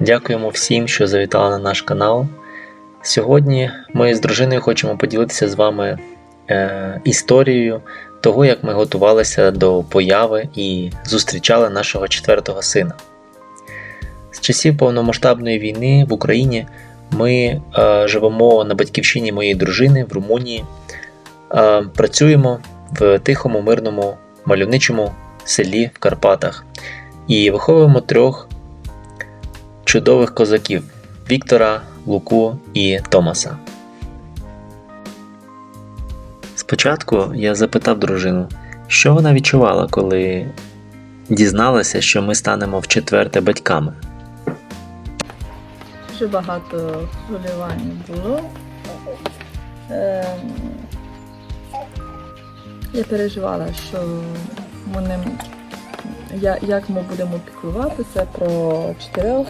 Дякуємо всім, що завітали на наш канал. Сьогодні ми з дружиною хочемо поділитися з вами е, історією того, як ми готувалися до появи і зустрічали нашого четвертого сина. З часів повномасштабної війни в Україні ми е, живемо на батьківщині моєї дружини в Румунії, е, працюємо в тихому, мирному, мальовничому селі в Карпатах і виховуємо трьох чудових козаків Віктора, Луку і Томаса. Спочатку я запитав дружину, що вона відчувала, коли дізналася, що ми станемо в четверте батьками. Дуже багато хвилювань було. Ем, я переживала, що ми не, як ми будемо піклуватися про чотирьох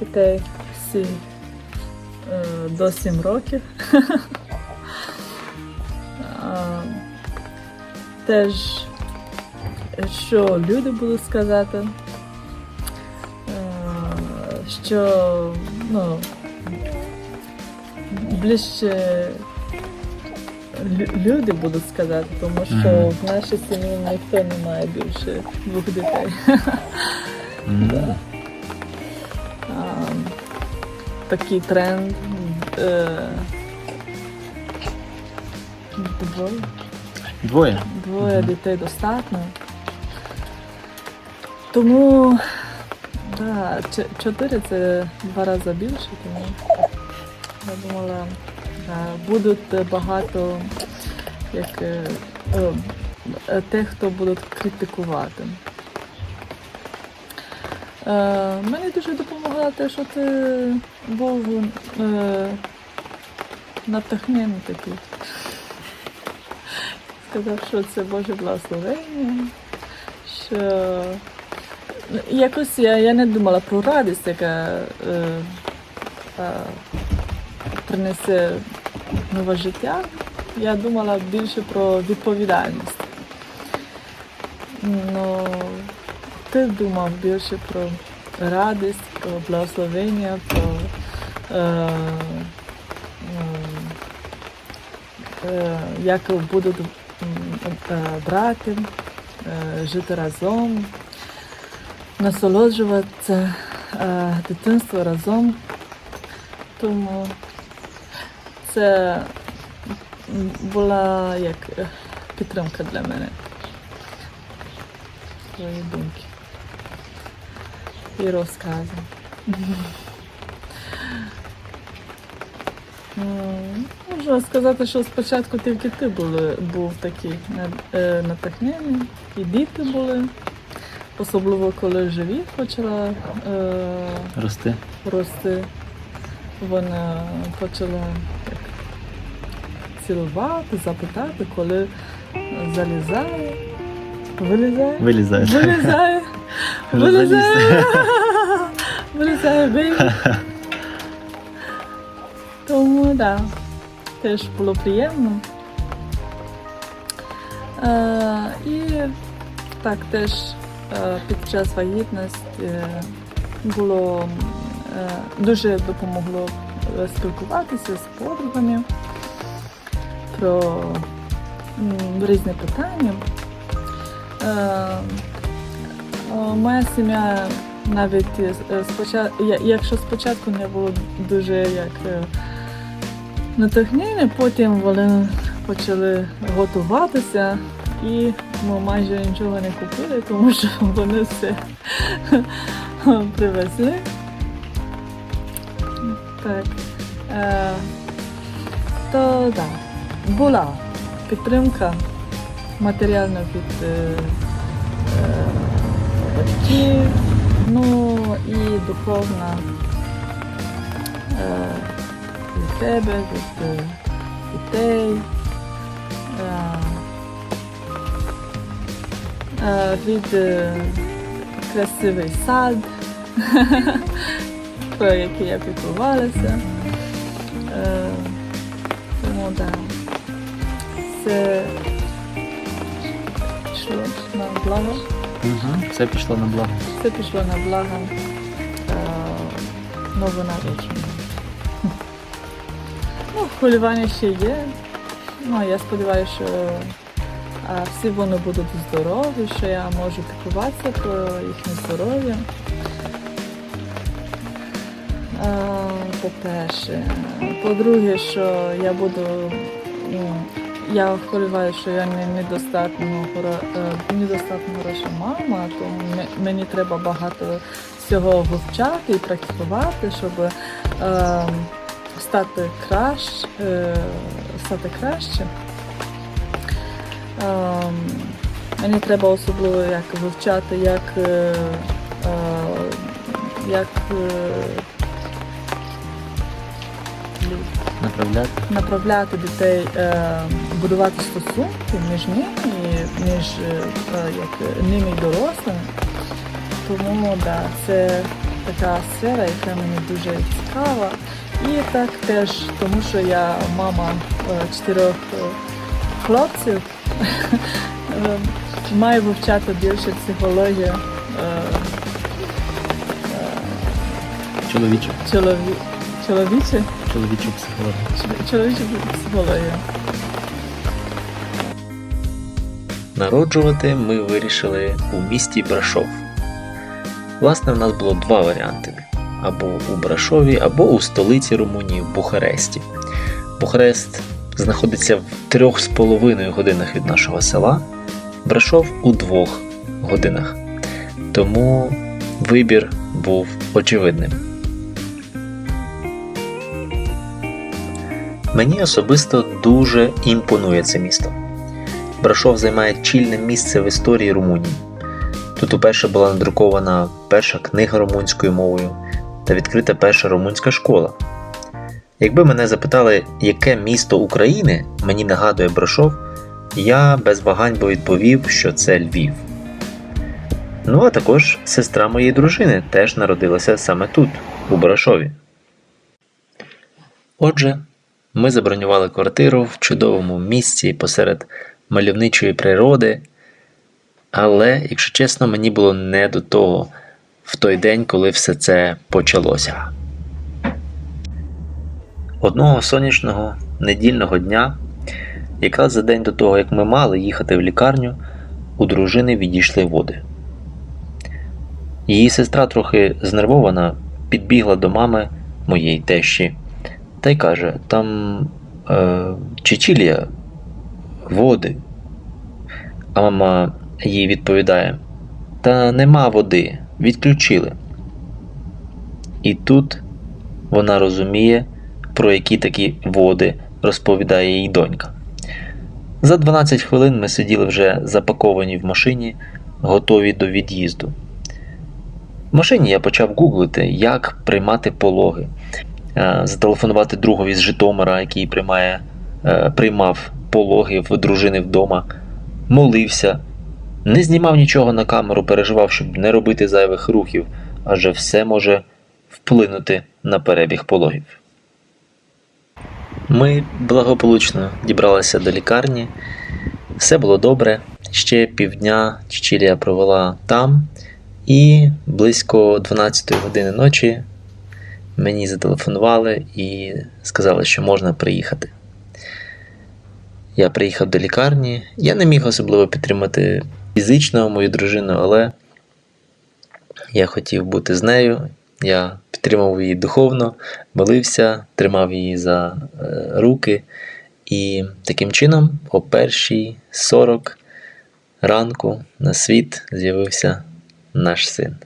дітей всі е, до 7 років. Теж, що люди будуть сказати, Е, що ну, ближче лю- люди будуть сказати, тому що Мгм. в нашій сім'ї ніхто не має більше двох дітей. Да. Такий тренд. Е, двоє, Двоє. двоє Мгм. дітей достатньо. Тому да, чотири це два рази більше, тому я думала, да, будуть багато як, е, е, тих, хто будуть критикувати. Е, мені дуже допомогла те, що ти був е, натхнений такий. Сказав, що це Боже благословення, що якось я, я не думала про радість, яка е, е, принесе нове життя. Я думала більше про відповідальність. Ну, ти думав більше про радість, про благословення, про е, е, як будуть е, брати, е, жити разом, насолоджуватися е, дитинство разом. Тому це була як е, підтримка для мене. Твої думки. І розкази. М, Можна сказати, що спочатку тільки ти були, був такий на- е, натхнений, і діти були. Особливо коли живіт почала е, Рости. рости, вона почала як, цілувати, запитати, коли залізає, вилізає. Вилізає. Вилізає. Вилізає. Вилізає бейбі. Тому так, да, теж було приємно. Е, і так теж е, під час вагітності було е, дуже допомогло спілкуватися з подругами про м, різні питання. Е, Моя сім'я навіть спочатку, якщо спочатку не було дуже як е, натхнення, потім вони почали готуватися і ми майже нічого не купили, тому що вони все привезли. Так. Е, то да, була підтримка матеріальна від е, е, ну і духовна е, від тебе, від е, дітей, е, е, від е, красивий сад, про який я піклувалася. Е, тому так. Да. Це пішло на благо. Угу. Все пішло на благо. Це пішло на благо е, новонародженого. Ну, хвилювання ще є. Ну, я сподіваюся, що всі вони будуть здорові, що я можу піклуватися про їхнє здоров'я. По-перше. По-друге, що я буду. Я хвилюваю, що я не недостатньо, е, недостатньо хороша мама, тому мені треба багато всього вивчати і практикувати, щоб е, стати краще, е, стати краще. Е, мені треба особливо як вивчати, як, е, е, як е, Направляти. направляти дітей, е, будувати стосунки між ними, між е, е, як, ними і дорослими. Тому да, це така сфера, яка мені дуже цікава. І так теж, тому що я мама чотирьох хлопців, маю вивчати більше психологію е, Чоловічу. чолові, чоловіче, Чоловічу психологію. чоловічу психологію. Народжувати ми вирішили у місті Брашов. Власне, в нас було два варіанти: або у Брашові, або у столиці Румунії в Бухаресті. Бухарест знаходиться в трьох з половиною годинах від нашого села, Брашов у двох годинах. Тому вибір був очевидним. Мені особисто дуже імпонує це місто. Брашов займає чільне місце в історії Румунії. Тут уперше була надрукована перша книга румунською мовою та відкрита перша румунська школа. Якби мене запитали, яке місто України мені нагадує Брашов, я без вагань би відповів, що це Львів. Ну а також сестра моєї дружини теж народилася саме тут, у Брашові. Отже, ми забронювали квартиру в чудовому місці посеред мальовничої природи. Але, якщо чесно, мені було не до того в той день, коли все це почалося. Одного сонячного недільного дня, якраз за день до того, як ми мали їхати в лікарню, у дружини відійшли води. Її сестра, трохи знервована, підбігла до мами моєї тещі та й каже: там е, Чечілія, води. А мама їй відповідає: Та нема води, відключили. І тут вона розуміє, про які такі води розповідає їй донька. За 12 хвилин ми сиділи вже запаковані в машині, готові до від'їзду. В машині я почав гуглити, як приймати пологи, зателефонувати другові з Житомира, який приймає, е, приймав пологи в дружини вдома, молився, не знімав нічого на камеру, переживав, щоб не робити зайвих рухів, адже все може вплинути на перебіг пологів. Ми благополучно дібралися до лікарні. Все було добре. Ще півдня Чичілія провела там, і близько 12 години ночі мені зателефонували і сказали, що можна приїхати. Я приїхав до лікарні. Я не міг особливо підтримати фізично мою дружину, але я хотів бути з нею. Я підтримав її духовно, молився, тримав її за е, руки. І таким чином, о першій 40 ранку на світ з'явився наш син.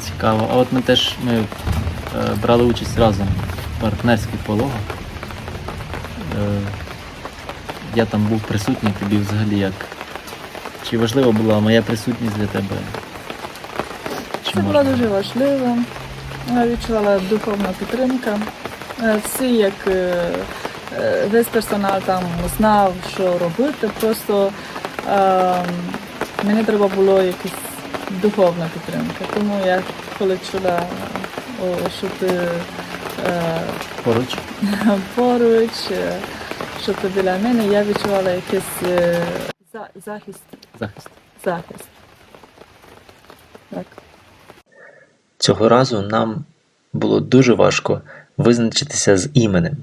Цікаво. А от ми теж ми брали участь разом в партнерських пологах. Е, я там був присутній, тобі взагалі як. Чи важлива була моя присутність для тебе? Чи Це можна? було дуже важливо. Я відчувала духовна підтримка. Е, Всі, як е, е, весь персонал там знав, що робити. Просто е, мені треба було якась духовна підтримка. Тому я коли чула, що ти е, Поруч? поруч, е, що ти біля мене, я відчувала якийсь е, за- захист. Захист. захист. Так. Цього разу нам було дуже важко визначитися з іменем.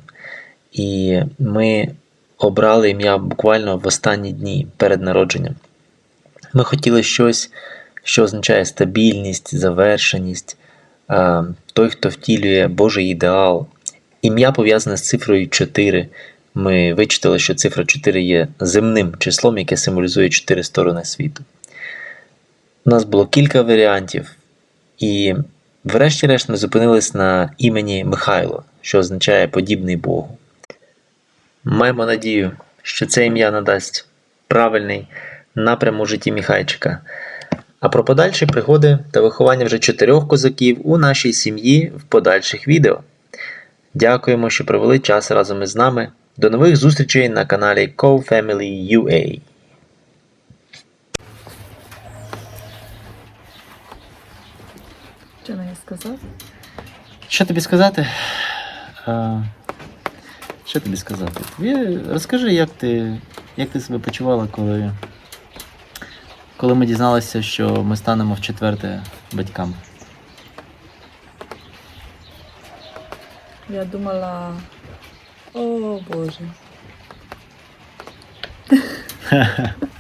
І ми обрали ім'я буквально в останні дні перед народженням. Ми хотіли щось, що означає стабільність, завершеність, а, той, хто втілює Божий ідеал. Ім'я пов'язане з цифрою 4. Ми вичитали, що цифра 4 є земним числом, яке символізує чотири сторони світу. У нас було кілька варіантів, і врешті-решт ми зупинились на імені Михайло, що означає подібний Богу. Маємо надію, що це ім'я надасть правильний напрям у житті Міхайчика. А про подальші пригоди та виховання вже чотирьох козаків у нашій сім'ї в подальших відео. Дякуємо, що провели час разом із нами. До нових зустрічей на каналі CoFamily UA. Що мені сказати? Що тобі сказати? А, що тобі сказати? Тобі розкажи, як ти, як ти себе почувала, коли, коли ми дізналися, що ми станемо в четверте батьками. Я думала, о Боже.